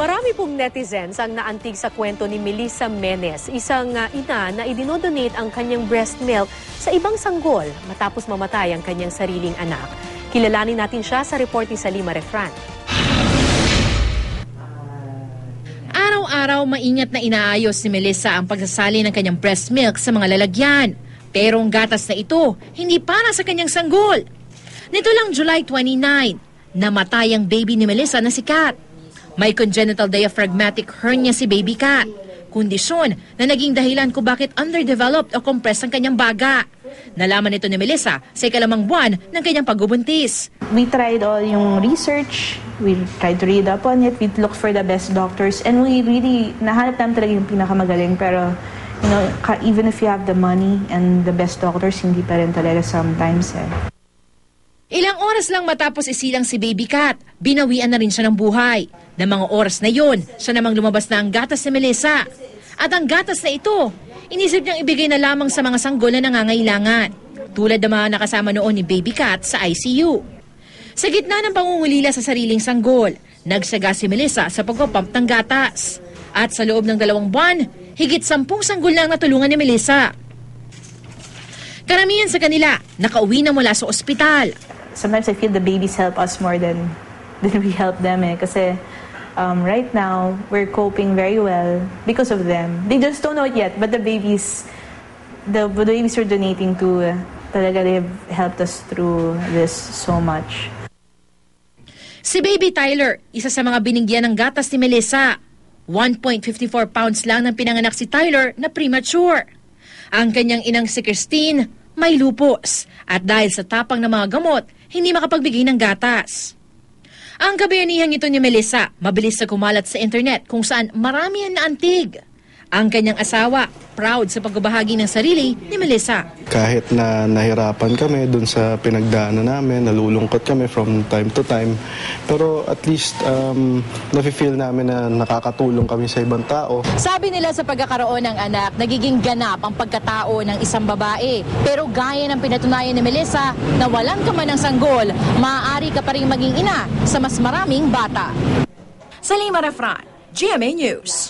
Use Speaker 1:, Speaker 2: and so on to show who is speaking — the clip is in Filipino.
Speaker 1: Marami pong netizens ang naantig sa kwento ni Melissa Menes, isang ah, ina na idinodonate ang kanyang breast milk sa ibang sanggol matapos mamatay ang kanyang sariling anak. Kilalanin natin siya sa report ni Salima Refran.
Speaker 2: Araw-araw maingat na inaayos ni Melissa ang pagsasali ng kanyang breast milk sa mga lalagyan. Pero ang gatas na ito, hindi para sa kanyang sanggol. Nito lang July 29, namatay ang baby ni Melissa na si Kat. May congenital diaphragmatic hernia si baby Kat. Kondisyon na naging dahilan kung bakit underdeveloped o compressed ang kanyang baga. Nalaman nito ni Melissa sa ikalamang buwan ng kanyang pagbubuntis.
Speaker 3: we tried all yung research, we tried to read up on it, we looked for the best doctors, and we really, nahanap namin talaga yung pinakamagaling, pero, you know, even if you have the money and the best doctors, hindi pa rin talaga sometimes eh.
Speaker 2: Ilang oras lang matapos isilang si Baby Cat, binawian na rin siya ng buhay. Na mga oras na yon, siya namang lumabas na ang gatas ni Melissa. At ang gatas na ito, inisip niyang ibigay na lamang sa mga sanggol na nangangailangan. Tulad ng mga nakasama noon ni Baby Cat sa ICU. Sa gitna ng pangungulila sa sariling sanggol, nagsaga si Melissa sa pagpapump ng gatas. At sa loob ng dalawang buwan, higit sampung sanggol lang natulungan ni Melissa. Karamihan sa kanila, nakauwi na mula sa ospital.
Speaker 3: Sometimes I feel the babies help us more than, than we help them eh, kasi um, right now, we're coping very well because of them. They just don't know it yet, but the babies, the, the babies we're donating to, uh, talaga they've helped us through this so much.
Speaker 2: Si Baby Tyler, isa sa mga binigyan ng gatas ni Melissa. 1.54 pounds lang ng pinanganak si Tyler na premature. Ang kanyang inang si Christine may lupus at dahil sa tapang ng mga gamot, hindi makapagbigay ng gatas. Ang kabayanihan ito ni Melissa, mabilis na kumalat sa internet kung saan marami ang naantig. Ang kanyang asawa, proud sa pagbabahagi ng sarili ni Melissa.
Speaker 4: kahit na nahirapan kami dun sa pinagdaanan namin, nalulungkot kami from time to time. Pero at least um, nafe-feel namin na nakakatulong kami sa ibang tao.
Speaker 2: Sabi nila sa pagkakaroon ng anak, nagiging ganap ang pagkatao ng isang babae. Pero gaya ng pinatunayan ni Melissa, na walang ka man ng sanggol, maaari ka pa rin maging ina sa mas maraming bata. Salima Refran, GMA News.